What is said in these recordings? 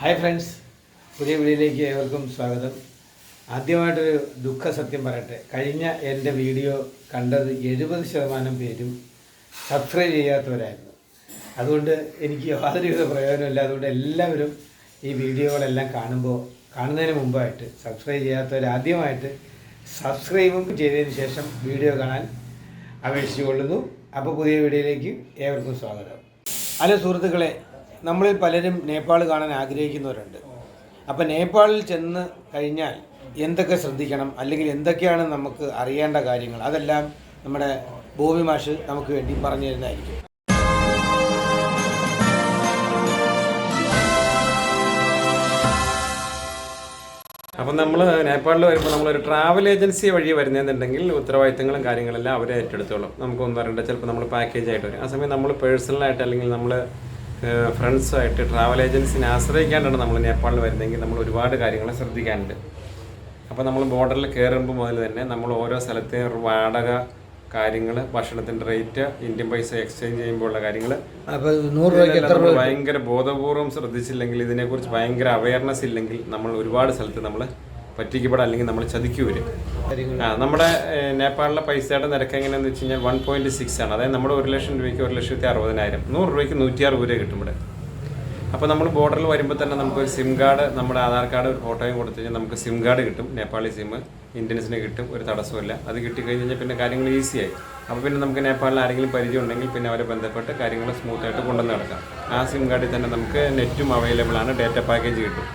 Hi friends പുതിയ വീഡിയോയിലേക്ക് ഏവർക്കും സ്വാഗതം. ആദ്യമായിട്ടൊരു ദുഃഖ സത്യം പറയട്ടെ. കഴിഞ്ഞ എന്റെ വീഡിയോ കണ്ടത് എഴുപത് ശതമാനം പേരും സബ്സ്ക്രൈബ് ചെയ്യാത്തവരായിരുന്നു. അതുകൊണ്ട് എനിക്ക് യാതൊരുവിധ പ്രയോജനമില്ല അതുകൊണ്ട് എല്ലാവരും ഈ വീഡിയോകളെല്ലാം കാണുമ്പോൾ കാണുന്നതിന് മുമ്പായിട്ട് സബ്സ്ക്രൈബ് ചെയ്യാത്തവർ ആദ്യമായിട്ട് സബ്സ്ക്രൈബും ചെയ്തതിന് ശേഷം വീഡിയോ കാണാൻ അപേക്ഷിച്ചു കൊള്ളുന്നു അപ്പോൾ പുതിയ വീഡിയോയിലേക്ക് ഏവർക്കും സ്വാഗതം. ഹലോ സുഹൃത്തുക്കളെ നമ്മളിൽ പലരും നേപ്പാൾ കാണാൻ ആഗ്രഹിക്കുന്നവരുണ്ട്. അപ്പോൾ നേപ്പാളിൽ ചെന്ന് കഴിഞ്ഞാൽ എന്തൊക്കെ ശ്രദ്ധിക്കണം? അല്ലെങ്കിൽ എന്തൊക്കെയാണ് നമുക്ക് അറിയേണ്ട കാര്യങ്ങൾ? അതെല്ലാം നമ്മുടെ ഭൂമി മാഷ് നമുക്ക് വേണ്ടി പറഞ്ഞു തരുന്നതായിരിക്കും. അപ്പം നമ്മൾ നേപ്പാളിൽ വരുമ്പോൾ നമ്മളൊരു ട്രാവൽ ഏജൻസി വഴി വരുന്നതെന്നുണ്ടെങ്കിൽ ഉത്തരവാദിത്തങ്ങളും കാര്യങ്ങളെല്ലാം അവരെ ഏറ്റെടുത്തോളും. നമുക്കൊന്നും അറിയണ്ട ചിലപ്പോൾ നമ്മൾ പാക്കേജ് ആയിട്ട് വരും. ആ സമയം നമ്മൾ പേഴ്സണലായിട്ട് അല്ലെങ്കിൽ നമ്മൾ ഫ്രണ്ട്സുമായിട്ട് ട്രാവൽ ഏജൻസിനെ ആശ്രയിക്കാണ്ടാണ് നമ്മൾ നേപ്പാളിൽ വരുന്നതെങ്കിൽ നമ്മൾ ഒരുപാട് കാര്യങ്ങൾ ശ്രദ്ധിക്കാനുണ്ട്. അപ്പോൾ നമ്മൾ ബോർഡറിൽ കയറുമ്പോൾ മുതൽ തന്നെ നമ്മൾ ഓരോ സ്ഥലത്തെ വാടക കാര്യങ്ങൾ ഭക്ഷണത്തിന്റെ റേറ്റ് ഇന്ത്യൻ പൈസ എക്സ്ചേഞ്ച് ചെയ്യുമ്പോൾ ഉള്ള കാര്യങ്ങൾ ഭയങ്കര ബോധപൂർവം ശ്രദ്ധിച്ചില്ലെങ്കിൽ ഇതിനെക്കുറിച്ച് ഭയങ്കര അവയർനെസ് ഇല്ലെങ്കിൽ നമ്മൾ ഒരുപാട് സ്ഥലത്ത് നമ്മൾ പറ്റിക്കപ്പെടാം അല്ലെങ്കിൽ നമ്മൾ ചതിക്കു വരും ആ നമ്മുടെ നേപ്പാളിലെ പൈസയുടെ നിരക്ക് എങ്ങനെയാണെന്ന് വെച്ച് കഴിഞ്ഞാൽ വൺ പോയിന്റ് സിക്സ് ആണ്. അതായത് നമ്മുടെ ഒരു ലക്ഷം രൂപയ്ക്ക് ഒരു ലക്ഷത്തി അറുപതിനായിരം നൂറ് രൂപയ്ക്ക് നൂറ്റിയാറ് രൂപ കിട്ടും ഇവിടെ. അപ്പോൾ നമ്മൾ ബോർഡറിൽ വരുമ്പോൾ തന്നെ നമുക്ക് ഒരു സിം കാർഡ് നമ്മുടെ ആധാർ കാർഡ് ഒരു ഫോട്ടോയും കൊടുത്തു കഴിഞ്ഞാൽ നമുക്ക് സിം കാർഡ് കിട്ടും. നേപ്പാളി സിം ഇന്ത്യൻസിന് കിട്ടും. ഒരു തടസ്സമില്ല അത് കിട്ടിക്കഴിഞ്ഞ് കഴിഞ്ഞാൽ പിന്നെ കാര്യങ്ങൾ ഈസിയായി അപ്പോൾ പിന്നെ നമുക്ക് നേപ്പാളിൽ ആരെങ്കിലും പരിചയം ഉണ്ടെങ്കിൽ പിന്നെ അവരെ ബന്ധപ്പെട്ട് കാര്യങ്ങൾ സ്മൂത്തായിട്ട് കൊണ്ടുവന്ന് നടക്കാം. ആ സിം കാർഡിൽ തന്നെ നമുക്ക് നെറ്റും അവൈലബിൾ ആണ്. ഡേറ്റ പാക്കേജ് കിട്ടും.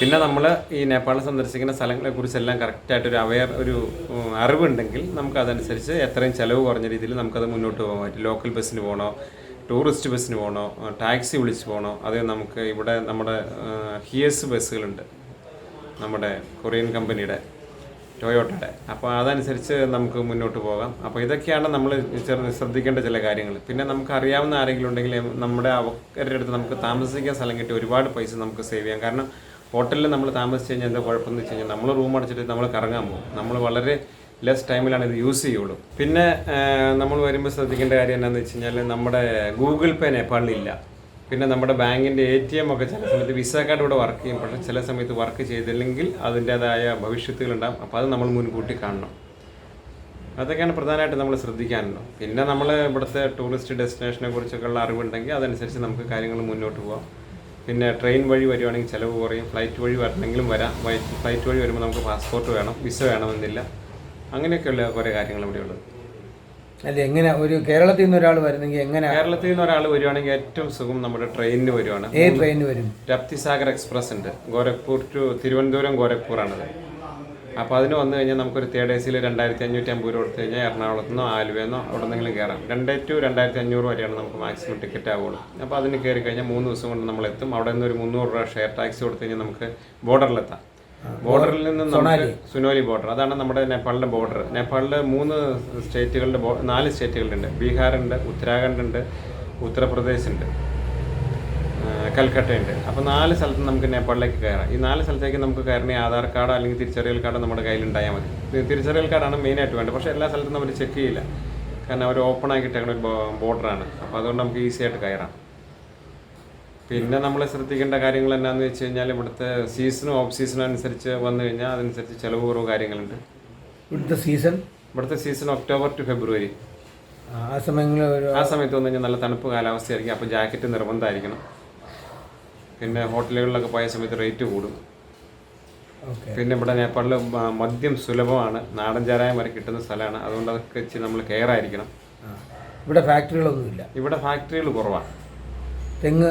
പിന്നെ നമ്മൾ ഈ നേപ്പാളിൽ സന്ദർശിക്കുന്ന സ്ഥലങ്ങളെ കുറിച്ചെല്ലാം കറക്റ്റായിട്ട് ഒരു അവയർ ഒരു അറിവുണ്ടെങ്കിൽ നമുക്ക് അതനുസരിച്ച് എത്രയും ചിലവ് കുറഞ്ഞ രീതിയിൽ നമുക്കത് മുന്നോട്ട് പോകാൻ പറ്റും. ലോക്കൽ ബസ്സിന് പോകണോ ടൂറിസ്റ്റ് ബസ്സിന് പോകണോ ടാക്സി വിളിച്ച് പോകണോ അത് നമുക്ക് ഇവിടെ നമ്മുടെ ഹിയസ് ബസ്സുകളുണ്ട്. നമ്മുടെ കൊറിയൻ കമ്പനിയുടെ ടൊയോട്ടയുടെ. അപ്പോൾ അതനുസരിച്ച് നമുക്ക് മുന്നോട്ട് പോകാം. അപ്പോൾ ഇതൊക്കെയാണ് നമ്മൾ ചെറു ശ്രദ്ധിക്കേണ്ട ചില കാര്യങ്ങൾ. പിന്നെ നമുക്ക് അറിയാവുന്ന ആരെങ്കിലും ഉണ്ടെങ്കിൽ നമ്മുടെ അവരുടെ അടുത്ത് നമുക്ക് താമസിക്കാൻ സ്ഥലം കിട്ടി ഒരുപാട് പൈസ നമുക്ക് സേവ് ചെയ്യാം. കാരണം ഹോട്ടലിൽ നമ്മൾ താമസിച്ച് കഴിഞ്ഞാൽ എന്താ കുഴപ്പമെന്ന് വെച്ച് കഴിഞ്ഞാൽ നമ്മൾ റൂം അടച്ചിട്ട് നമ്മൾ കറങ്ങാൻ പോകും. നമ്മൾ വളരെ ലെസ് ടൈമിലാണ് ഇത് യൂസ് ചെയ്യുള്ളൂ. പിന്നെ നമ്മൾ വരുമ്പോൾ ശ്രദ്ധിക്കേണ്ട കാര്യം എന്താണെന്ന് വെച്ച് കഴിഞ്ഞാൽ നമ്മുടെ ഗൂഗിൾ പേ നേപ്പാളിലില്ല പിന്നെ നമ്മുടെ ബാങ്കിന്റെ എ ടി എം ഒക്കെ ചില സമയത്ത് വിസ കാർഡ് ഇവിടെ വർക്ക് ചെയ്യും. പക്ഷേ ചില സമയത്ത് വർക്ക് ചെയ്തില്ലെങ്കിൽ അതിന്റേതായ ഭവിഷ്യത്തുകളുണ്ടാകും അപ്പോൾ അത് നമ്മൾ മുൻകൂട്ടി കാണണം. അതൊക്കെയാണ് പ്രധാനമായിട്ട് നമ്മൾ ശ്രദ്ധിക്കാനുള്ളത്. പിന്നെ നമ്മൾ ഇവിടുത്തെ ടൂറിസ്റ്റ് ഡെസ്റ്റിനേഷനെ കുറിച്ചൊക്കെയുള്ള അറിവുണ്ടെങ്കിൽ അതനുസരിച്ച് നമുക്ക് കാര്യങ്ങൾ മുന്നോട്ട് പോകാം പിന്നെ ട്രെയിൻ വഴി വരുവാണെങ്കിൽ ചിലവ് കുറയും. ഫ്ലൈറ്റ് വഴി വരണമെങ്കിലും വരാം. ഫ്ലൈറ്റ് വഴി വരുമ്പോൾ നമുക്ക് പാസ്പോർട്ട് വേണം വിസ വേണമെന്നില്ല. അങ്ങനെയൊക്കെയുള്ള കുറേ കാര്യങ്ങൾ ഇവിടെയുള്ളത്. അല്ല എങ്ങനെ ഒരു കേരളത്തിൽ നിന്ന് ഒരാൾ വരുന്നെങ്കിൽ എങ്ങനെ കേരളത്തിൽ നിന്ന് ഒരാൾ വരുവാണെങ്കിൽ ഏറ്റവും സുഖം നമ്മുടെ ട്രെയിനിന് വരുവാണ്. ഏത് ട്രെയിനിന് വരും? രപ്തിസാഗർ എക്സ്പ്രസ് ഉണ്ട് ഗോരഖ്പൂർ ടു തിരുവനന്തപുരം ഗോരഖ്പൂർ ഗോരഖ്പൂറാണത്. അപ്പോൾ അതിന് വന്നു കഴിഞ്ഞാൽ നമുക്കൊരു തേർഡ് എ സിയിൽ രണ്ടായിരത്തി അഞ്ഞൂറ്റി അമ്പത് രൂപ കൊടുത്തു കഴിഞ്ഞാൽ എറണാകുളത്ത് നിന്നോ ആലുവയെന്നോ അവിടെ നിന്നെങ്കിലും കയറാം. രണ്ട് ടു രണ്ടായിരത്തി അഞ്ഞൂറ് വരെയാണ് നമുക്ക് മാക്സിമം ടിക്കറ്റ് ആവുള്ളൂ. അപ്പോൾ അതിന് കയറി കഴിഞ്ഞാൽ മൂന്ന് ദിവസം കൊണ്ട് നമ്മൾ എത്തും. അവിടെ നിന്ന് ഒരു മുന്നൂറ് രൂപ ഷെയർ ടാക്സി കൊടുത്തു കഴിഞ്ഞാൽ നമുക്ക് ബോർഡറിലെത്താം ബോർഡറിൽ നിന്ന് നമുക്ക് സുനോലി ബോർഡർ അതാണ് നമ്മുടെ നേപ്പാളിലെ ബോർഡർ നേപ്പാളിൽ മൂന്ന് സ്റ്റേറ്റുകളുടെ നാല് സ്റ്റേറ്റുകളുണ്ട് ബീഹാറുണ്ട് ഉത്തരാഖണ്ഡ് ഉണ്ട് ഉത്തർപ്രദേശ് ഉണ്ട്. കൽക്കട്ടയുണ്ട്. അപ്പോൾ നാല് സ്ഥലത്ത് നമുക്ക് നേപ്പാളിലേക്ക് കയറാം. ഈ നാല് സ്ഥലത്തേക്ക് നമുക്ക് കയറണ ആധാർ കാർഡ് അല്ലെങ്കിൽ തിരിച്ചറിയൽ കാർഡ് നമ്മുടെ കയ്യിൽ ഉണ്ടായാൽ മതി. തിരിച്ചറിയൽ കാർഡാണ് മെയിനായിട്ട് വേണ്ടത്. പക്ഷേ എല്ലാ സ്ഥലത്തും നമ്മൾ ചെക്ക് ചെയ്യില്ല. കാരണം അവർ ഓപ്പൺ ആക്കിയിട്ടേക്കുന്ന ഒരു ബോർഡറാണ് അപ്പോൾ അതുകൊണ്ട് നമുക്ക് ഈസി ആയിട്ട് കയറാം. പിന്നെ നമ്മൾ ശ്രദ്ധിക്കേണ്ട കാര്യങ്ങൾ എന്നാന്ന് വെച്ച് കഴിഞ്ഞാൽ ഇവിടുത്തെ സീസണും ഓഫ് സീസണും അനുസരിച്ച് വന്നു കഴിഞ്ഞാൽ അതനുസരിച്ച് ചിലവ് കുറവ് കാര്യങ്ങളുണ്ട്. ഇവിടുത്തെ സീസൺ ഇവിടുത്തെ സീസൺ ഒക്ടോബർ ടു ഫെബ്രുവരി ആ സമയങ്ങളിൽ ആ സമയത്ത് വന്നു കഴിഞ്ഞാൽ നല്ല തണുപ്പ് കാലാവസ്ഥയായിരിക്കും. അപ്പോൾ ജാക്കറ്റ് നിർബന്ധമായിരിക്കണം. പിന്നെ ഹോട്ടലുകളിലൊക്കെ പോയ സമയത്ത് റേറ്റ് കൂടും. പിന്നെ ഇവിടെ നേപ്പാളിൽ മദ്യം സുലഭമാണ്. നാടൻ ചാരായം വരെ കിട്ടുന്ന സ്ഥലമാണ്. അതുകൊണ്ട് അതൊക്കെ ഇച്ചിരി നമ്മൾ കെയർ ആയിരിക്കണം. ഇവിടെ ഫാക്ടറികളൊന്നുമില്ല ഇവിടെ ഫാക്ടറികൾ കുറവാണ് തെങ്ങ്?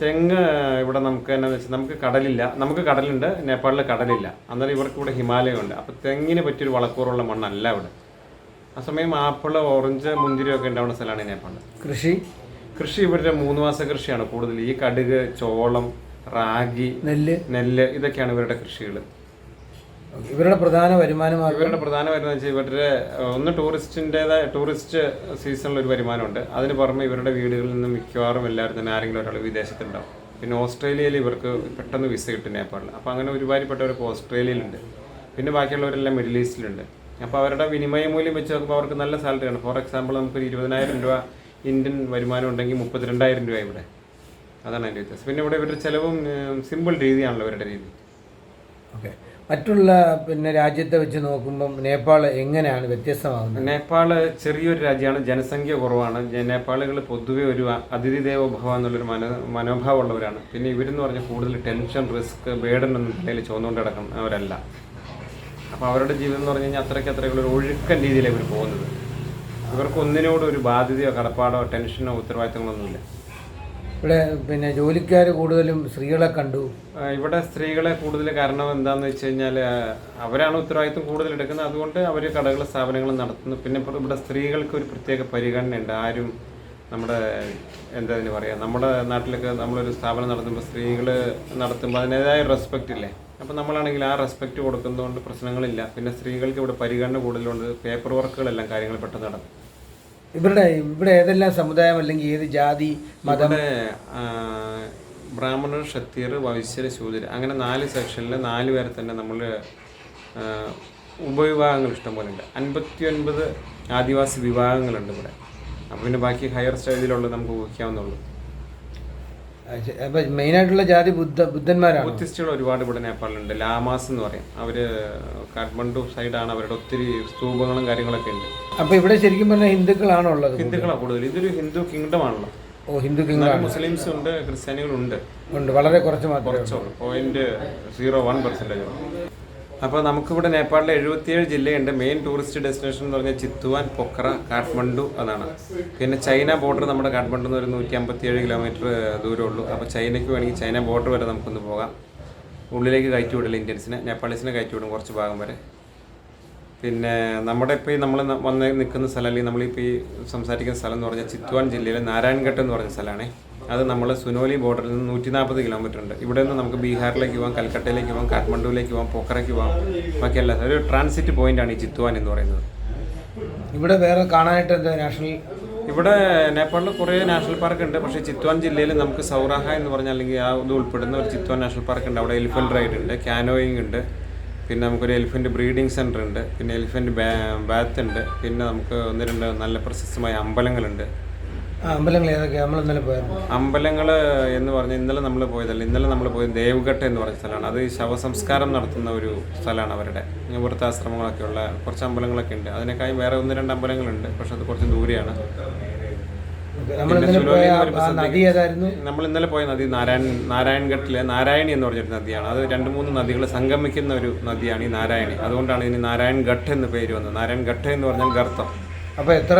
തെങ്ങ് ഇവിടെ നമുക്ക് എന്നാന്ന് വെച്ചാൽ നമുക്ക് കടലില്ല. നമുക്ക് കടലുണ്ട് നേപ്പാളിൽ കടലില്ല. അന്നേരം ഇവർക്ക് ഇവിടെ ഹിമാലയം ഉണ്ട് അപ്പോൾ തെങ്ങിന് പറ്റിയൊരു വളക്കൂറുള്ള മണ്ണല്ല ഇവിടെ. ആ സമയം ആപ്പിൾ ഓറഞ്ച് മുന്തിരി ഒക്കെ ഉണ്ടാവുന്ന സ്ഥലമാണ് നേപ്പാളിൽ കൃഷി? കൃഷി ഇവരുടെ മൂന്ന് മാസ കൃഷിയാണ്. കൂടുതൽ ഈ കടുക് ചോളം റാഗി നെല്ല്. നെല്ല് ഇതൊക്കെയാണ് ഇവരുടെ കൃഷികൾ ഇവരുടെ പ്രധാന വരുമാനമാണ് ഇവരുടെ പ്രധാന വരുമാനം വെച്ചാൽ ഇവരുടെ ഒന്ന് ടൂറിസ്റ്റിന്റെതായ ടൂറിസ്റ്റ് സീസണിൽ ഒരു വരുമാനമുണ്ട്. അതിന് പുറമെ ഇവരുടെ വീടുകളിൽ നിന്ന് മിക്കവാറും എല്ലാവരും തന്നെ ആരെങ്കിലും ഒരാൾ വിദേശത്തുണ്ടാവും. പിന്നെ ഓസ്ട്രേലിയയിൽ ഇവർക്ക് പെട്ടെന്ന് വിസ കിട്ടും നേപ്പാളിൽ അപ്പോൾ അങ്ങനെ ഒരുപാടുപ്പെട്ടവർക്ക് ഓസ്ട്രേലിയയിലുണ്ട്. പിന്നെ ബാക്കിയുള്ളവരെല്ലാം മിഡിൽ ഈസ്റ്റിലുണ്ട്. അപ്പോൾ അവരുടെ വിനിമയ മൂല്യം വെച്ച് നോക്കുമ്പോൾ അവർക്ക് നല്ല സാലറിയാണ്. ഫോർ എക്സാമ്പിൾ നമുക്കൊരു ഇരുപതിനായിരം രൂപ ഇന്ത്യൻ വരുമാനം ഉണ്ടെങ്കിൽ മുപ്പത്തിരണ്ടായിരം രൂപ ഇവിടെ. അതാണ് അതിന്റെ വ്യത്യാസം. പിന്നെ ഇവിടെ ഇവരുടെ ചിലവും സിമ്പിൾ രീതിയാണല്ലോ ഇവരുടെ രീതി. ഓക്കെ. മറ്റുള്ള പിന്നെ രാജ്യത്തെ വെച്ച് നോക്കുമ്പം നേപ്പാൾ എങ്ങനെയാണ് വ്യത്യസ്തമാകുന്നത്? നേപ്പാൾ ചെറിയൊരു രാജ്യമാണ് ജനസംഖ്യ കുറവാണ്. നേപ്പാളികൾ പൊതുവെ ഒരു അതിഥി ഭവ എന്നുള്ളൊരു മനോ മനോഭാവമുള്ളവരാണ്. പിന്നെ ഇവരെന്ന് പറഞ്ഞാൽ കൂടുതൽ ടെൻഷൻ റിസ്ക് ബേഡൻ എന്ന നിലയിൽ ചുവന്നുകൊണ്ട് കിടക്കുന്നവരല്ല അപ്പോൾ അവരുടെ ജീവിതം എന്ന് പറഞ്ഞു കഴിഞ്ഞാൽ അത്രയ്ക്ക് അത്രയ്ക്കുള്ള ഒരു ഒഴുക്കൻ രീതിയിലാണ് ഇവർ പോകുന്നത്. ഇവർക്ക് ഒന്നിനോട് ഒരു ബാധ്യതയോ കടപ്പാടോ ടെൻഷനോ ഉത്തരവാദിത്തങ്ങളൊന്നുമില്ല. ഇവിടെ പിന്നെ ജോലിക്കാർ കൂടുതലും സ്ത്രീകളെ കണ്ടു. ഇവിടെ സ്ത്രീകളെ കൂടുതൽ കാരണം എന്താണെന്ന് വെച്ച് കഴിഞ്ഞാൽ അവരാണ് ഉത്തരവാദിത്വം കൂടുതൽ എടുക്കുന്നത്. അതുകൊണ്ട് അവർ കടകൾ സ്ഥാപനങ്ങൾ നടത്തുന്നു. പിന്നെ ഇവിടെ സ്ത്രീകൾക്ക് ഒരു പ്രത്യേക പരിഗണനയുണ്ട്. ആരും നമ്മുടെ എന്താ അതിന് പറയുക നമ്മുടെ നാട്ടിലൊക്കെ നമ്മളൊരു സ്ഥാപനം നടത്തുമ്പോൾ സ്ത്രീകൾ നടത്തുമ്പോൾ അതിന്റെതായ റെസ്പെക്റ്റ് ഇല്ലേ? അപ്പോൾ നമ്മളാണെങ്കിൽ ആ റെസ്പെക്റ്റ് കൊടുക്കുന്നതുകൊണ്ട് പ്രശ്നങ്ങളില്ല. പിന്നെ സ്ത്രീകൾക്ക് ഇവിടെ പരിഗണന കൂടുതലുണ്ട്. പേപ്പർ വർക്കുകളെല്ലാം കാര്യങ്ങൾ പെട്ടെന്ന് നടക്കും. ഇവരുടെ ഇവിടെ ഏതെല്ലാം സമുദായം അല്ലെങ്കിൽ ഏത് ജാതി മതം? ബ്രാഹ്മണർ ക്ഷത്രിയർ വൈശ്യർ ശൂദ്രർ അങ്ങനെ നാല് സെക്ഷനിൽ നാല് പേരെ തന്നെ നമ്മൾ ഉപവിഭാഗങ്ങൾ ഇഷ്ടംപോലെ ഉണ്ട് അൻപത്തി ഒൻപത് ആദിവാസി വിഭാഗങ്ങളുണ്ട് ഇവിടെ. അപ്പോൾ പിന്നെ ബാക്കി ഹയർ സ്റ്റേജിലുള്ളത് നമുക്ക് ഊഹിക്കാവുന്നുള്ളൂ. മെയിൻ മെയിനായിട്ടുള്ള ജാതി ബുദ്ധ ബുദ്ധന്മാരാണ്? ബുദ്ധിസ്റ്റുകൾ ഒരുപാട് ഇവിടെ നേപ്പാളിലുണ്ട്. ലാമാസ് എന്ന് പറയും. അവർ കാഠ്മണ്ഡു സൈഡാണ് അവരുടെ ഒത്തിരി സ്തൂപങ്ങളും കാര്യങ്ങളൊക്കെ ഉണ്ട്. അപ്പൊ ഇവിടെ ശരിക്കും പറഞ്ഞാൽ ഹിന്ദുക്കളാണോ ഉള്ളത് ഹിന്ദുക്കളാണ് കൂടുതൽ. ഇതൊരു ഹിന്ദു കിങ്ഡം ആണല്ലോ. ഓ ഹിന്ദു കിങ്ഡം മുസ്ലിംസ് ഉണ്ട് ക്രിസ്ത്യാനികളുണ്ട്. ഉണ്ട്. വളരെ കുറച്ച് മാത്രമേ. പോയിന്റ് സീറോ വൺ പെർസെന്റേജ് അപ്പോൾ നമുക്കിവിടെ നേപ്പാളിലെ എഴുപത്തിയേഴ് ജില്ലയുണ്ട്. മെയിൻ ടൂറിസ്റ്റ് ഡെസ്റ്റിനേഷൻ എന്ന് പറഞ്ഞാൽ ചിത്തുവാൻ പൊക്ര കാഠ്മണ്ഡു അതാണ് പിന്നെ ചൈന ബോർഡർ നമ്മുടെ കാഠ്മണ്ഡു നിന്ന് ഒരു നൂറ്റി അമ്പത്തിയേഴ് കിലോമീറ്റർ ദൂരമുള്ളൂ. അപ്പോൾ ചൈനയ്ക്ക് വേണമെങ്കിൽ ചൈന ബോർഡർ വരെ നമുക്കൊന്ന് പോകാം. ഉള്ളിലേക്ക് കയറ്റി വിടില്ല ഇന്ത്യൻസിനെ. നേപ്പാളീസിനെ കയറ്റി വിടും കുറച്ച് ഭാഗം വരെ. പിന്നെ നമ്മുടെ ഇപ്പോൾ ഈ നമ്മൾ വന്ന് നിൽക്കുന്ന സ്ഥലം അല്ലെങ്കിൽ നമ്മളിപ്പോൾ ഈ സംസാരിക്കുന്ന സ്ഥലം എന്ന് പറഞ്ഞാൽ ചിത്തുവാൻ ജില്ലയിലെ നാരായൺഘട്ട് എന്ന് പറഞ്ഞ സ്ഥലമാണ്. അത് നമ്മൾ സുനോലി ബോർഡറിൽ നിന്ന് നൂറ്റി നാൽപ്പത് കിലോമീറ്റർ ഉണ്ട്. ഇവിടെ നിന്ന് നമുക്ക് ബീഹാറിലേക്ക് പോകാം കൽക്കട്ടയിലേക്ക് പോകാം കാഠ്മണ്ഡുവിലേക്ക് പോകാം പോക്കറയ്ക്ക് പോകാം ബാക്കിയല്ല ഒരു ട്രാൻസിറ്റ് പോയിന്റ് ആണ് ഈ ചിത്വാൻ എന്ന് പറയുന്നത്. ഇവിടെ വേറെ കാണാനായിട്ട് എന്താ നാഷണൽ ഇവിടെ നേപ്പാളിൽ കുറേ നാഷണൽ പാർക്ക് ഉണ്ട്. പക്ഷേ ചിത്വാൻ ജില്ലയിൽ നമുക്ക് സൗറാഹ എന്ന് പറഞ്ഞാൽ അല്ലെങ്കിൽ ആ ഇത് ഉൾപ്പെടുന്ന ഒരു ചിത്വാൻ നാഷണൽ പാർക്ക് ഉണ്ട്. അവിടെ എലിഫന്റ് റൈഡ് ഉണ്ട് കാനോയിങ് ഉണ്ട്. പിന്നെ നമുക്കൊരു എലിഫന്റ് ബ്രീഡിംഗ് സെന്റർ ഉണ്ട്. പിന്നെ എലിഫന്റ് ബാത്ത് ഉണ്ട്. പിന്നെ നമുക്ക് ഒന്ന് രണ്ട് നല്ല പ്രശസ്തമായ അമ്പലങ്ങളുണ്ട്. അമ്പലങ്ങൾ ഏതൊക്കെ നമ്മൾ ഇന്നലെ പോയായിരുന്നു? അമ്പലങ്ങൾ എന്ന് പറഞ്ഞാൽ ഇന്നലെ നമ്മൾ പോയതല്ല ഇന്നലെ നമ്മൾ പോയത് ദേവഘട്ട് എന്ന് പറഞ്ഞ സ്ഥലമാണ്. അത് ശവസംസ്കാരം നടത്തുന്ന ഒരു സ്ഥലമാണ് അവരുടെ. വൃത്താശ്രമങ്ങളൊക്കെ ഉള്ള കുറച്ച് അമ്പലങ്ങളൊക്കെ ഉണ്ട്. അതിനേക്കായി വേറെ ഒന്ന് രണ്ട് അമ്പലങ്ങളുണ്ട് പക്ഷെ അത് കുറച്ച് ദൂരെയാണ്. നമ്മൾ ഇന്നലെ പോയ നദി നാരായണ നദി നാരായൺ നാരായൺഘട്ടിലെ നാരായണി എന്ന് പറഞ്ഞൊരു നദിയാണ്. അത് രണ്ട് മൂന്ന് നദികൾ സംഗമിക്കുന്ന ഒരു നദിയാണ് ഈ നാരായണി. അതുകൊണ്ടാണ് ഇതിന് നാരായൺ ഘട്ട് എന്ന് പേര് വന്നത്. നാരായൺ ഘട്ട് എന്ന് പറഞ്ഞാൽ ഗർത്തം. അപ്പൊ എത്ര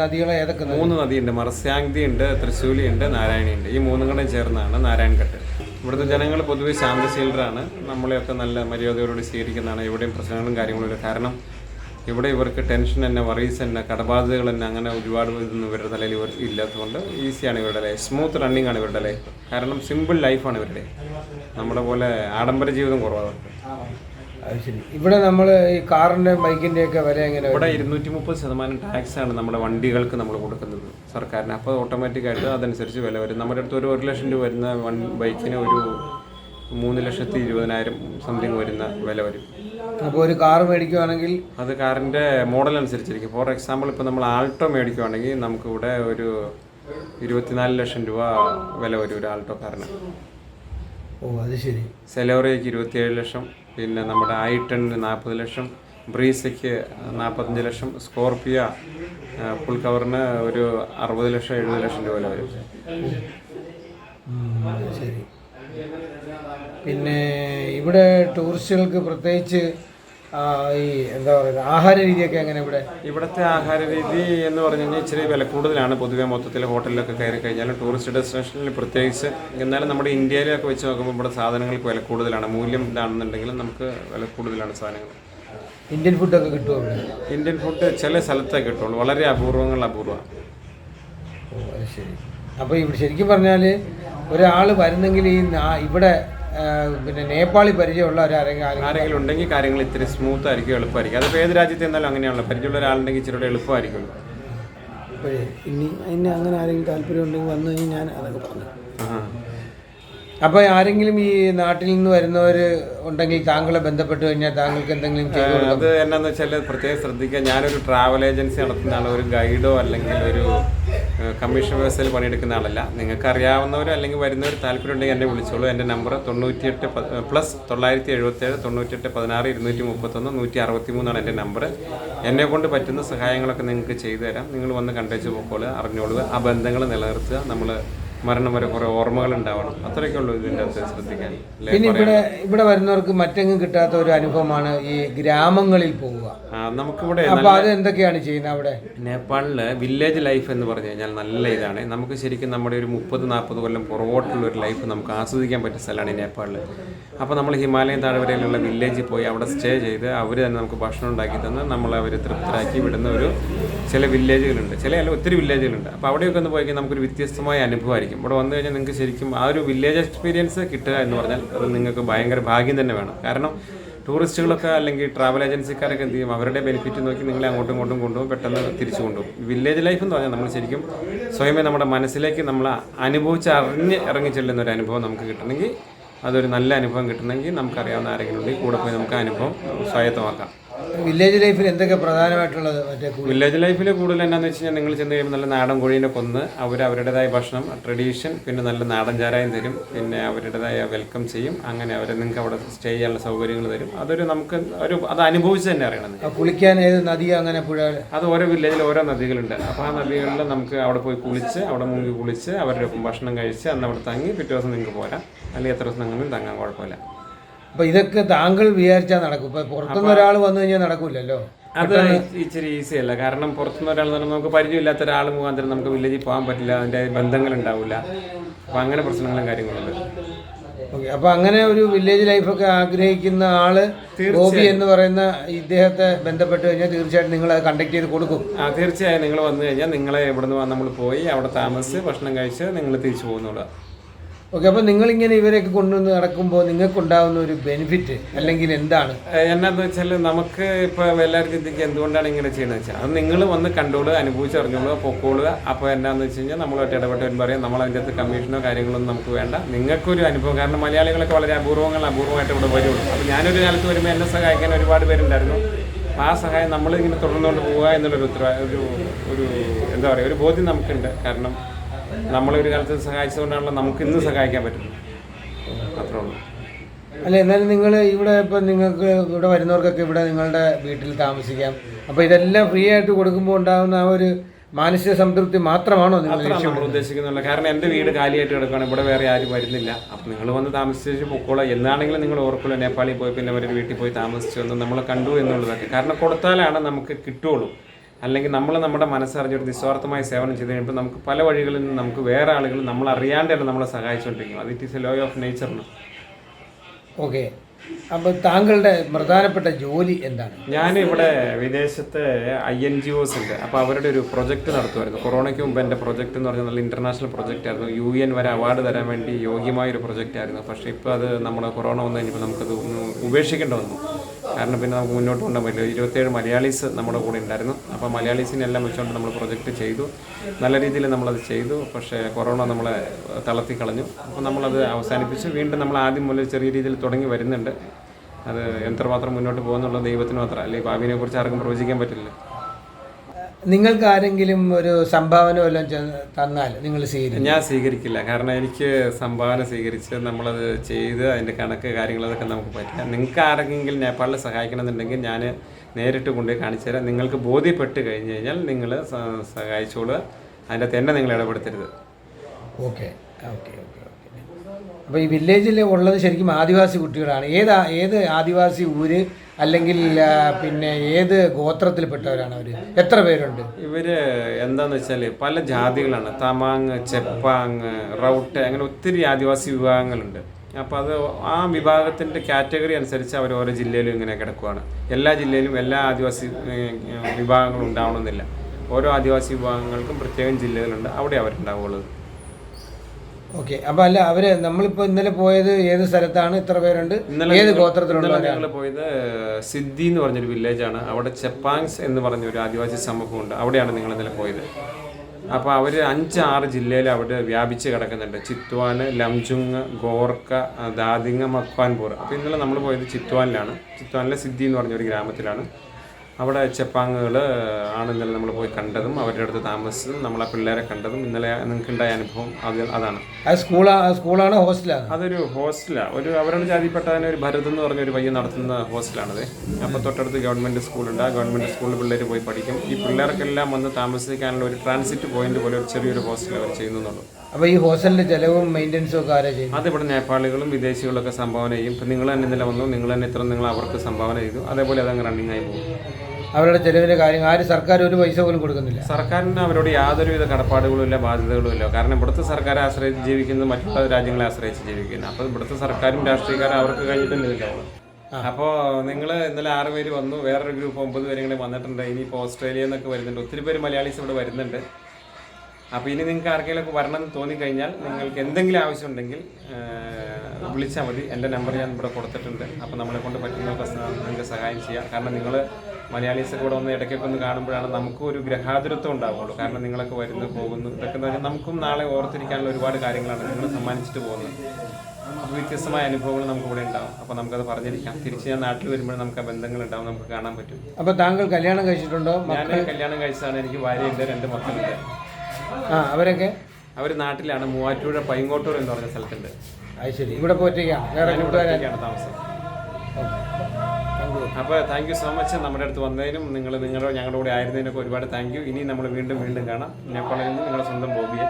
നദികളെ ഏതൊക്കെ മൂന്ന് നദിയുണ്ട്. മറസ്യാങ്തി ഉണ്ട് തൃശ്ശൂലി ഉണ്ട് നാരായണി ഉണ്ട്. ഈ മൂന്നും കൂടെ ചേർന്നാണ് നാരായൺഘട്ട്. ഇവിടുത്തെ ജനങ്ങൾ പൊതുവെ ശാന്തശീലരാണ് നമ്മളെയൊക്കെ നല്ല മര്യാദയോടുകൂടി സ്വീകരിക്കുന്നതാണ്. എവിടെയും പ്രശ്നങ്ങളും കാര്യങ്ങളും ഇല്ല. കാരണം ഇവിടെ ഇവർക്ക് ടെൻഷൻ തന്നെ വറീസ് തന്നെ കടബാധ്യതകൾ തന്നെ അങ്ങനെ ഒരുപാട് ഇതൊന്നും ഇവരുടെ തലയിൽ ഇവർ ഇല്ലാത്തതുകൊണ്ട് ഈസിയാണ് ഇവരുടെ ലൈഫ് സ്മൂത്ത് റണ്ണിങ് ആണ് ഇവരുടെ ലൈഫ് കാരണം സിമ്പിൾ ലൈഫാണ് ഇവരുടെ. നമ്മുടെ പോലെ ആഡംബര ജീവിതം കുറവാണ് അത് ശരി. ഇവിടെ നമ്മൾ ഈ കാറിന്റെ ബൈക്കിന്റെ ഒക്കെ വില എങ്ങനെ വരും? ഇവിടെ ഇരുന്നൂറ്റി മുപ്പത് ശതമാനം ടാക്സ് ആണ് നമ്മുടെ വണ്ടികൾക്ക് നമ്മൾ കൊടുക്കുന്നത് സർക്കാരിന്. അപ്പോൾ ഓട്ടോമാറ്റിക്കായിട്ട് അതനുസരിച്ച് വില വരും. നമ്മുടെ അടുത്ത് ഒരു ഒരു ലക്ഷം രൂപ വരുന്ന വൺ ബൈക്കിന് ഒരു മൂന്ന് ലക്ഷത്തി ഇരുപതിനായിരം സംതിങ് വരുന്ന വില വരും. അപ്പോൾ ഒരു കാർ മേടിക്കുവാണെങ്കിൽ അത് കാറിന്റെ മോഡൽ അനുസരിച്ചിരിക്കും. ഫോർ എക്സാമ്പിൾ ഇപ്പോൾ നമ്മൾ ആൾട്ടോ മേടിക്കുവാണെങ്കിൽ നമുക്കിവിടെ ഒരു ഇരുപത്തിനാല് ലക്ഷം രൂപ വില വരും ഒരു ആൾട്ടോ കാറിന്. ഓ അത് ശരി. സെലോറയ്ക്ക് ഇരുപത്തിയേഴ് ലക്ഷം. പിന്നെ നമ്മുടെ ഐ ടെന്നിന് നാൽപ്പത് ലക്ഷം ബ്രീസയ്ക്ക് നാൽപ്പത്തഞ്ച് ലക്ഷം സ്കോർപിയ ഫുൾ കവറിന് ഒരു അറുപത് ലക്ഷം എഴുപത് ലക്ഷം രൂപ വരും ശരി. പിന്നെ ഇവിടെ ടൂറിസ്റ്റുകൾക്ക് പ്രത്യേകിച്ച് ഈ എന്താ പറയുക ആഹാര രീതിയൊക്കെ എങ്ങനെ ഇവിടെ? ഇവിടുത്തെ ആഹാര രീതി എന്ന് പറഞ്ഞു കഴിഞ്ഞാൽ ഇച്ചിരി വില കൂടുതലാണ്. പൊതുവെ മൊത്തത്തിൽ ഹോട്ടലിലൊക്കെ കയറി കഴിഞ്ഞാൽ ടൂറിസ്റ്റ് ഡെസ്റ്റിനേഷനിൽ പ്രത്യേകിച്ച് എന്നാലും നമ്മുടെ ഇന്ത്യയിലൊക്കെ വെച്ച് നോക്കുമ്പോൾ ഇവിടെ സാധനങ്ങൾക്ക് വില കൂടുതലാണ്. മൂല്യം ഇതാണെന്നുണ്ടെങ്കിലും നമുക്ക് വില കൂടുതലാണ് സാധനങ്ങൾ. ഇന്ത്യൻ ഫുഡൊക്കെ കിട്ടുമോ ഇന്ത്യൻ ഫുഡ് ചില സ്ഥലത്തേ കിട്ടുള്ളൂ. വളരെ അപൂർവങ്ങൾ അപൂർവമാണ്. ശരി. അപ്പോൾ ഇവിടെ ശരിക്കും പറഞ്ഞാൽ ഒരാൾ വരുന്നെങ്കിൽ ഈ ഇവിടെ പിന്നെ നേപ്പാളി പരിചയമുള്ള ആരെങ്കിലും ആരെങ്കിലും ഉണ്ടെങ്കിൽ കാര്യങ്ങൾ ഇത്തിരി സ്മൂത്ത് ആയിരിക്കും എളുപ്പമായിരിക്കും. അതിപ്പോൾ ഏത് രാജ്യത്ത് എന്നാലും അങ്ങനെയാണല്ലോ. പരിചയമുള്ള ഒരാളുണ്ടെങ്കിൽ ഇച്ചിരി എളുപ്പമായിരിക്കും. അപ്പോഴേ ഇനി അതിന് അങ്ങനെ ആരെങ്കിലും താല്പര്യം ഉണ്ടെങ്കിൽ വന്നു കഴിഞ്ഞാൽ ഞാൻ അതൊക്കെ പറഞ്ഞു. അപ്പോൾ ആരെങ്കിലും ഈ നാട്ടിൽ നിന്ന് വരുന്നവർ ഉണ്ടെങ്കിൽ താങ്കളെ ബന്ധപ്പെട്ട് കഴിഞ്ഞാൽ താങ്കൾക്ക് എന്തെങ്കിലും അത് എന്നാന്ന് വെച്ചാൽ പ്രത്യേകം ശ്രദ്ധിക്കുക. ഞാനൊരു ട്രാവൽ ഏജൻസി നടത്തുന്ന നടത്തുന്നതാണ് ഒരു ഗൈഡോ അല്ലെങ്കിൽ ഒരു കമ്മീഷൻ വ്യവസ്ഥയിൽ പണിയെടുക്കുന്ന ആളല്ല. നിങ്ങൾക്ക് അറിയാവുന്നവരോ അല്ലെങ്കിൽ വരുന്നവർ താല്പര്യം ഉണ്ടെങ്കിൽ എന്നെ വിളിച്ചോളൂ. എന്റെ നമ്പർ തൊണ്ണൂറ്റിയെട്ട് പ്ലസ് തൊള്ളായിരത്തി എഴുപത്തേഴ് തൊണ്ണൂറ്റെട്ട് പതിനാറ് ഇരുന്നൂറ്റി മുപ്പത്തൊന്ന് നൂറ്റി അറുപത്തി മൂന്നാണ് എന്റെ നമ്പർ. എന്നെ കൊണ്ട് പറ്റുന്ന സഹായങ്ങളൊക്കെ നിങ്ങൾക്ക് ചെയ്തു തരാം. നിങ്ങൾ വന്ന് കണ്ടേച്ച് പോക്കോളുക അറിഞ്ഞോളുക. ആ ബന്ധങ്ങൾ നിലനിർത്തുക. നമ്മൾ മരണം വരെ കുറേ ഓർമ്മകൾ ഉണ്ടാവണം അത്രയൊക്കെ ഉള്ളൂ ഇതിന്റെ അകത്ത് ശ്രദ്ധിക്കാൻ. പിന്നെ ഇവിടെ ഇവിടെ വരുന്നവർക്ക് മറ്റെങ്ങും കിട്ടാത്ത ഒരു അനുഭവമാണ് ഈ ഗ്രാമങ്ങളിൽ പോവുക. നമുക്കിവിടെ അപ്പോൾ അത് എന്തൊക്കെയാണ് ചെയ്യുന്നത് അവിടെ? നേപ്പാളിൽ വില്ലേജ് ലൈഫ് എന്ന് പറഞ്ഞു കഴിഞ്ഞാൽ നല്ല ഇതാണ്. നമുക്ക് ശരിക്കും നമ്മുടെ ഒരു മുപ്പത് നാൽപ്പത് കൊല്ലം പുറകോട്ടുള്ള ഒരു ലൈഫ് നമുക്ക് ആസ്വദിക്കാൻ പറ്റിയ സ്ഥലമാണ് നേപ്പാളിൽ അപ്പോൾ നമ്മൾ ഹിമാലയൻ താഴ്വരയിലുള്ള വില്ലേജിൽ പോയി അവിടെ സ്റ്റേ ചെയ്ത് അവർ തന്നെ നമുക്ക് ഭക്ഷണം ഉണ്ടാക്കി തന്ന് നമ്മൾ അവർ തൃപ്തരാക്കി വിടുന്ന ഒരു ചില വില്ലേജുകളുണ്ട് ചില അല്ല ഒത്തിരി വില്ലേജുകളുണ്ട് അപ്പോൾ അവിടെയൊക്കെ ഒന്ന് പോയി നമുക്കൊരു വ്യത്യസ്തമായ അനുഭവമായിരിക്കും. ഇവിടെ വന്നു കഴിഞ്ഞാൽ നിങ്ങൾക്ക് ശരിക്കും ആ ഒരു വില്ലേജ് എക്സ്പീരിയൻസ് കിട്ടുക എന്ന് പറഞ്ഞാൽ അത് നിങ്ങൾക്ക് ഭയങ്കര ഭാഗ്യം തന്നെ വേണം. കാരണം ടൂറിസ്റ്റുകളൊക്കെ അല്ലെങ്കിൽ ട്രാവൽ ഏജൻസിക്കാരൊക്കെ എന്ത് ചെയ്യും? അവരുടെ ബെനിഫിറ്റ് നോക്കി നിങ്ങളെ അങ്ങോട്ടും ഇങ്ങോട്ടും കൊണ്ടുപോകും പെട്ടെന്ന് തിരിച്ചു കൊണ്ടുപോകും. വില്ലേജ് ലൈഫ് എന്ന് പറഞ്ഞാൽ നമ്മൾ ശരിക്കും സ്വയമേ നമ്മുടെ മനസ്സിലേക്ക് നമ്മൾ അനുഭവിച്ച് അറിഞ്ഞ് ഇറങ്ങി ചെല്ലുന്ന ഒരു അനുഭവം നമുക്ക് കിട്ടണമെങ്കിൽ അതൊരു നല്ല അനുഭവം കിട്ടണമെങ്കിൽ നമുക്കറിയാവുന്ന ആരെങ്കിലും ഉണ്ടെങ്കിൽ കൂടെ പോയി നമുക്ക് അനുഭവം സ്വായത്തമാക്കാം. വില്ലേജ് ലൈഫിൽ എന്തൊക്കെ പ്രധാനമായിട്ടുള്ളത് മറ്റേ വില്ലേജ് ലൈഫിൽ കൂടുതൽ എന്നാന്ന് വെച്ച് കഴിഞ്ഞാൽ നിങ്ങൾ ചെന്ന് കഴിയുമ്പോൾ നല്ല നാടൻ കോഴീനെ കൊന്ന് അവർ അവരുടേതായ ഭക്ഷണം ട്രഡീഷൻ പിന്നെ നല്ല നാടൻ ചാരായം തരും പിന്നെ അവരുടേതായ വെൽക്കം ചെയ്യും. അങ്ങനെ അവരെ നിങ്ങൾക്ക് അവിടെ സ്റ്റേ ചെയ്യാനുള്ള സൗകര്യങ്ങൾ തരും. അതൊരു നമുക്ക് ഒരു അത് അനുഭവിച്ച് തന്നെ അറിയണം കുളിക്കാൻ ഏത് നദി അങ്ങനെ പുഴ? അത് ഓരോ വില്ലേജിൽ ഓരോ നദികളുണ്ട്. അപ്പോൾ ആ നദികളിൽ നമുക്ക് അവിടെ പോയി കുളിച്ച് അവിടെ മുങ്ങി കുളിച്ച് അവരുടെ ഒപ്പം ഭക്ഷണം കഴിച്ച് അന്ന് അവിടെ തങ്ങി പിറ്റേ ദിവസം നിങ്ങൾക്ക് പോരാം. അല്ലെങ്കിൽ എത്ര ദിവസം നിങ്ങൾ തങ്ങാൻ കുഴപ്പമില്ല. അപ്പൊ ഇതൊക്കെ താങ്കൾ വിചാരിച്ചാൽ നടക്കും. ഇപ്പൊ പുറത്തുനിന്ന് ഒരാൾ വന്നു കഴിഞ്ഞാൽ നടക്കൂലല്ലോ? അത് ഇച്ചിരി ഈസി അല്ല. കാരണം പുറത്തുനിന്ന് ഒരാൾ എന്ന് നമുക്ക് പരിചയമില്ലാത്ത ഒരാൾ മുഖാന്തരം നമുക്ക് വില്ലേജിൽ പോകാൻ പറ്റില്ല. അതിന്റെ ബന്ധങ്ങൾ ഉണ്ടാവില്ല അപ്പോൾ അങ്ങനെ പ്രശ്നങ്ങളും കാര്യങ്ങളുണ്ട്. ഓക്കെ. അപ്പൊ അങ്ങനെ ഒരു വില്ലേജ് ലൈഫൊക്കെ ആഗ്രഹിക്കുന്ന ആൾ ഗോപി എന്ന് പറയുന്ന ഇദ്ദേഹത്തെ ബന്ധപ്പെട്ട് കഴിഞ്ഞാൽ തീർച്ചയായിട്ടും നിങ്ങൾ അത് കണ്ടക്ട് ചെയ്ത് കൊടുക്കും. ആ തീർച്ചയായും നിങ്ങൾ വന്നു കഴിഞ്ഞാൽ നിങ്ങളെ ഇവിടെ നിന്ന് നമ്മൾ പോയി അവിടെ താമസിച്ച് ഭക്ഷണം കഴിച്ച് നിങ്ങൾ തിരിച്ചു പോകുന്നുള്ളൂ ഓക്കെ അപ്പൊ നിങ്ങൾ ഇങ്ങനെ ഇവരെയൊക്കെ കൊണ്ടുവന്ന് നടക്കുമ്പോൾ നിങ്ങൾക്കുണ്ടാവുന്ന ഒരു ബെനിഫിറ്റ് അല്ലെങ്കിൽ എന്താണ്? എന്നാന്ന് വെച്ചാൽ നമുക്ക് ഇപ്പോൾ എല്ലാവർക്കും ഇതിക്ക് എന്തുകൊണ്ടാണ് ഇങ്ങനെ ചെയ്യുന്നത് വെച്ചാൽ അത് നിങ്ങൾ വന്ന് കണ്ടോളുക അനുഭവിച്ചറിഞ്ഞോളുക പൊക്കോളുക അപ്പോൾ എന്നാന്ന് വെച്ച് കഴിഞ്ഞാൽ നമ്മളൊട്ട് വരുമ്പോൾ പറയും. നമ്മൾ അതിന്റെ അകത്ത് കമ്മീഷനോ കാര്യങ്ങളൊന്നും നമുക്ക് വേണ്ട. നിങ്ങൾക്കൊരു അനുഭവം കാരണം മലയാളികളൊക്കെ വളരെ അപൂർവങ്ങൾ അപൂർവമായിട്ട് ഇവിടെ വരുള്ളൂ. അപ്പോൾ ഞാനൊരു കാലത്ത് വരുമ്പോൾ എന്നെ സഹായിക്കാൻ ഒരുപാട് പേരുണ്ടായിരുന്നു. അപ്പോൾ ആ സഹായം നമ്മൾ ഇങ്ങനെ തുടർന്നുകൊണ്ട് പോവുക എന്നുള്ളൊരു ഉത്തരവാദ ഒരു ഒരു എന്താ പറയുക ഒരു ബോധ്യം നമുക്കുണ്ട്. കാരണം നമ്മളൊരു കാലത്ത് സഹായിച്ചതുകൊണ്ടാണല്ലോ നമുക്ക് ഇന്ന് സഹായിക്കാൻ പറ്റുന്നത്. അത്രേ ഉള്ളൂ. അല്ല എന്നാലും നിങ്ങൾ ഇവിടെ ഇപ്പം നിങ്ങൾക്ക് ഇവിടെ വരുന്നവർക്കൊക്കെ ഇവിടെ നിങ്ങളുടെ വീട്ടിൽ താമസിക്കാം. അപ്പോൾ ഇതെല്ലാം ഫ്രീ ആയിട്ട് കൊടുക്കുമ്പോൾ ഉണ്ടാകുന്ന ആ ഒരു മാനസിക സംതൃപ്തി മാത്രമാണോ നിങ്ങൾ നമ്മൾ ഉദ്ദേശിക്കുന്നില്ല കാരണം എന്റെ വീട് കാലിയായിട്ട് കിടക്കുകയാണ്. ഇവിടെ വേറെ ആരും വരുന്നില്ല. അപ്പം നിങ്ങൾ വന്ന് താമസിച്ച് പൊക്കോളാം. എന്നാണെങ്കിലും നിങ്ങൾ ഓർക്കുള്ളൂ നേപ്പാളിൽ പോയി പിന്നെ അവരുടെ വീട്ടിൽ പോയി താമസിച്ചു എന്ന് നമ്മൾ കണ്ടു എന്നുള്ളതൊക്കെ. കാരണം കൊടുത്താലാണ് നമുക്ക് കിട്ടുള്ളൂ അല്ലെങ്കിൽ നമ്മൾ നമ്മുടെ മനസ്സറിഞ്ഞൊരു നിസ്വാർത്ഥമായ സേവനം ചെയ്ത് കഴിയുമ്പോൾ നമുക്ക് പല വഴികളിൽ നിന്ന് നമുക്ക് വേറെ ആളുകൾ നമ്മൾ അറിയാണ്ടല്ല നമ്മളെ സഹായിച്ചുകൊണ്ടിരിക്കും അത് it is a law of നേച്ചറിന് okay. അപ്പോൾ താങ്കളുടെ പ്രധാനപ്പെട്ട ജോലി എന്താണ്? ഞാൻ ഇവിടെ വിദേശത്തെ ഐ എൻ ജി ഒസ് ഉണ്ട്. അപ്പോൾ അവരുടെ ഒരു പ്രൊജക്റ്റ് നടത്തുമായിരുന്നു കൊറോണയ്ക്ക് മുമ്പ് എന്റെ പ്രൊജക്റ്റ് എന്ന് പറഞ്ഞാൽ നല്ല ഇന്റർനാഷണൽ പ്രൊജക്റ്റ് ആയിരുന്നു. യു എൻ വരെ അവാർഡ് തരാൻ വേണ്ടി യോഗ്യമായ ഒരു പ്രൊജക്റ്റ് ആയിരുന്നു. പക്ഷേ ഇപ്പോൾ അത് നമ്മുടെ കൊറോണ വന്നു കഴിഞ്ഞപ്പോൾ നമുക്കത് ഉപേക്ഷിക്കേണ്ടി വന്നു. കാരണം പിന്നെ നമുക്ക് മുന്നോട്ട് കൊണ്ടുപോകാൻ പറ്റില്ല. ഇരുപത്തേഴ് മലയാളീസ് നമ്മുടെ കൂടെ ഉണ്ടായിരുന്നു. അപ്പോൾ മലയാളീസിനെല്ലാം വെച്ചുകൊണ്ട് നമ്മൾ പ്രൊജക്റ്റ് ചെയ്തു. നല്ല രീതിയിൽ നമ്മളത് ചെയ്തു. പക്ഷേ കൊറോണ നമ്മളെ തളർത്തി കളഞ്ഞു. അപ്പോൾ നമ്മളത് അവസാനിപ്പിച്ച്. വീണ്ടും നമ്മൾ ആദ്യം മുതൽ ചെറിയ രീതിയിൽ തുടങ്ങി വരുന്നുണ്ട്. അത് എത്രമാത്രം മുന്നോട്ട് പോകുന്നുള്ള ദൈവത്തിന് മാത്രം അല്ലെങ്കിൽ ഭാവിനെ കുറിച്ച് ആർക്കും പ്രവചിക്കാൻ പറ്റില്ല. നിങ്ങൾക്ക് ആരെങ്കിലും ഒരു സംഭാവന വല്ലതും തന്നാൽ നിങ്ങൾ സ്വീകരിക്കും. ഞാൻ സ്വീകരിക്കില്ല. കാരണം എനിക്ക് സംഭാവന സ്വീകരിച്ച് നമ്മളത് ചെയ്ത് അതിന്റെ കണക്ക് കാര്യങ്ങളതൊക്കെ നമുക്ക് പറ്റില്ല. നിങ്ങൾക്ക് ആരെങ്കിലും നേപ്പാളിൽ സഹായിക്കണമെന്നുണ്ടെങ്കിൽ ഞാൻ നേരിട്ട് കൊണ്ടുപോയി കാണിച്ചു തരാം. നിങ്ങൾക്ക് ബോധ്യപ്പെട്ട് കഴിഞ്ഞ് കഴിഞ്ഞാൽ നിങ്ങൾ സഹായിച്ചോളുക അതിന്റെ തന്നെ നിങ്ങൾ ഇടപെടുത്തരുത്. ഓക്കെ. Okay okay okay. അപ്പോൾ ഈ വില്ലേജിൽ ഉള്ളത് ശരിക്കും ആദിവാസി കുട്ടികളാണ്. ഏത് ഏത് ആദിവാസി ഊര് അല്ലെങ്കിൽ പിന്നെ ഏത് ഗോത്രത്തിൽപ്പെട്ടവരാണ് അവർ എത്ര പേരുണ്ട്? ഇവർ എന്താന്ന് വെച്ചാൽ പല ജാതികളാണ്. തമാങ് ചെപ്പാങ് റൗട്ട് അങ്ങനെ ഒത്തിരി ആദിവാസി വിഭാഗങ്ങളുണ്ട്. അപ്പോൾ അത് ആ വിഭാഗത്തിന്റെ കാറ്റഗറി അനുസരിച്ച് അവർ ഓരോ ജില്ലയിലും ഇങ്ങനെ കിടക്കുവാണ്. എല്ലാ ജില്ലയിലും എല്ലാ ആദിവാസി വിഭാഗങ്ങളും ഉണ്ടാവണമെന്നില്ല. ഓരോ ആദിവാസി വിഭാഗങ്ങൾക്കും പ്രത്യേകം ജില്ലകളുണ്ട്. അവിടെ അവരുണ്ടാവുള്ളത് ഓക്കെ. അപ്പൊ അല്ല അവർ നമ്മളിപ്പോ ഇന്നലെ പോയത് ഏത് സ്ഥലത്താണ്? ഇത്ര പേരുണ്ട്. ഏത് ഗോത്രത്തിലുള്ള ഞങ്ങൾ പോയത് സിദ്ധി എന്ന് പറഞ്ഞൊരു ആണ് അവിടെ ചെപ്പാങ്സ് എന്ന് പറഞ്ഞ ഒരു ആദിവാസി സമൂഹമുണ്ട്. അവിടെയാണ് നിങ്ങൾ ഇന്നലെ പോയത്. അപ്പോൾ അവർ അഞ്ച് ആറ് ജില്ലയിൽ അവിടെ വ്യാപിച്ച് കിടക്കുന്നുണ്ട്. ചിത്വാന് ലംജുങ് ഗോർക്ക ദാദിങ് മക്വാൻപൂർ അപ്പോൾ ഇന്നലെ നമ്മൾ പോയത് ചിത്വാനിലാണ്. ചിത്വാനിലെ സിദ്ധി എന്ന് പറഞ്ഞ ഒരു ഗ്രാമത്തിലാണ്. അവിടെ ചെപ്പാങ്ങുകൾ ആണ് ഇന്നലെ നമ്മൾ പോയി കണ്ടതും അവരുടെ അടുത്ത് താമസിച്ചതും നമ്മളെ പിള്ളേരെ കണ്ടതും ഇന്നലെ നിങ്ങൾക്ക് ഉണ്ടായ അനുഭവം അത് അതാണ്. സ്കൂളാണ് സ്കൂളാ സ്കൂളാണോ ഹോസ്റ്റലാണ് അതൊരു ഹോസ്റ്റലാണ് ഒരു അവരുടെ ജാതിപ്പെട്ട തന്നെ ഒരു ഭരത് എന്ന് പറഞ്ഞ ഒരു പയ്യൻ നടത്തുന്ന ഹോസ്റ്റലാണത്. അപ്പോൾ തൊട്ടടുത്ത് ഗവൺമെന്റ് സ്കൂളുണ്ട്. ആ ഗവൺമെന്റ് സ്കൂളിൽ പിള്ളേർ പോയി പഠിക്കും. ഈ പിള്ളേർക്കെല്ലാം വന്ന് താമസിക്കാനുള്ള ഒരു ട്രാൻസിറ്റ് പോയിന്റ് പോലെ ഒരു ചെറിയൊരു ഹോസ്റ്റൽ അവർ ചെയ്യുന്നുള്ളൂ അപ്പോൾ ഈ ഹോസ്റ്റലിന്റെ ചെലവും മെയിന്റനൻസും ഒക്കെ ആരാ ചെയ്യുന്നത്? അതിവിടെ നേപ്പാളികളും വിദേശികളൊക്കെ സംഭാവന ചെയ്യും. ഇപ്പം നിങ്ങൾ തന്നെ ഇന്നലെ വന്നു നിങ്ങൾ തന്നെ ഇത്ര നിങ്ങൾ അവർക്ക് സംഭാവന ചെയ്തു. അതേപോലെ അതങ്ങ് റണ്ണിങ് ആയി പോകും. അവരുടെ ചെലവിന്റെ കാര്യങ്ങൾ. ആര് സർക്കാർ ഒരു പൈസ പോലും കൊടുക്കുന്നില്ല. സർക്കാരിന് അവരോട് യാതൊരുവിധ കടപ്പാടുകളും ഇല്ല ബാധ്യതകളും ഇല്ല കാരണം ഇവിടുത്തെ സർക്കാരെ ആശ്രയിച്ച് ജീവിക്കുന്നത് മറ്റുള്ള രാജ്യങ്ങളെ ആശ്രയിച്ച് ജീവിക്കുന്നു. അപ്പോൾ ഇവിടുത്തെ സർക്കാരും രാഷ്ട്രീയക്കാരും അവർക്ക് കഴിഞ്ഞിട്ടുണ്ട് ഇതിന്റെ അപ്പോൾ നിങ്ങൾ ഇന്നലെ ആറ് പേര് വന്നു. വേറൊരു ഗ്രൂപ്പ് ഒമ്പത് പേര് ഇങ്ങനെ വന്നിട്ടുണ്ട്. ഇനിയിപ്പോൾ ഓസ്ട്രേലിയയിൽ നിന്നൊക്കെ വരുന്നുണ്ട്. ഒത്തിരി പേര് മലയാളീസ് ഇവിടെ വരുന്നുണ്ട്. അപ്പോൾ ഇനി നിങ്ങൾക്ക് ആർക്കെങ്കിലും വരണം എന്ന് തോന്നിക്കഴിഞ്ഞാൽ നിങ്ങൾക്ക് എന്തെങ്കിലും ആവശ്യമുണ്ടെങ്കിൽ വിളിച്ചാൽ മതി. എന്റെ നമ്പർ ഞാൻ ഇവിടെ കൊടുത്തിട്ടുണ്ട്. അപ്പോൾ നമ്മളെ കൊണ്ട് പറ്റുന്ന നിങ്ങൾക്ക് സഹായം ചെയ്യാം. കാരണം നിങ്ങൾ മലയാളീസ് കൂടെ ഒന്ന് ഇടയ്ക്കൊക്കെ ഒന്ന് കാണുമ്പോഴാണ് നമുക്കും ഒരു ഗ്രഹാതുരത്വം ഉണ്ടാവുള്ളൂ. കാരണം നിങ്ങളൊക്കെ വരുന്നു പോകുന്നു ഇതൊക്കെ എന്ന് പറഞ്ഞാൽ നമുക്കും നാളെ ഓർത്തിരിക്കാനുള്ള ഒരുപാട് കാര്യങ്ങളാണ് നിങ്ങൾ സമ്മാനിച്ചിട്ട് പോകുന്നത്. അപ്പോൾ വ്യത്യസ്തമായ അനുഭവങ്ങൾ നമുക്ക് ഇവിടെ ഉണ്ടാവും. അപ്പോൾ നമുക്കത് പറഞ്ഞിരിക്കാം. തിരിച്ച് ഞാൻ നാട്ടിൽ വരുമ്പോൾ നമുക്ക് ആ ബന്ധങ്ങൾ ഉണ്ടാവും നമുക്ക് കാണാൻ പറ്റും. അപ്പോൾ താങ്കൾ കല്യാണം കഴിച്ചിട്ടുണ്ടോ? ഞാൻ കല്യാണം കഴിച്ചതാണ്. എനിക്ക് ഭാര്യയുണ്ട് രണ്ട് മക്കളുണ്ട്. ആ അവരൊക്കെ? അവർ നാട്ടിലാണ്. മൂവാറ്റുപുഴ പൈങ്ങോട്ടൂർ എന്ന് പറഞ്ഞ സ്ഥലത്തുണ്ട്. അത് ശരി. ഇവിടെ പോയിട്ടേക്കാണ് വേറെ കൂട്ടുകാരാണ് കൂട്ടുകാരാ? താമസം. അപ്പോൾ താങ്ക് യു സോ മച്ച് നമ്മുടെ അടുത്ത് വന്നതിനും നിങ്ങൾ നിങ്ങളുടെ ഞങ്ങളുടെ കൂടെ ആയിരുന്നതിനൊക്കെ ഒരുപാട് താങ്ക് യു ഇനി നമ്മൾ വീണ്ടും വീണ്ടും കാണാം. നേപ്പാളിൽ നിന്ന് നിങ്ങളുടെ സ്വന്തം ബോബിയെ.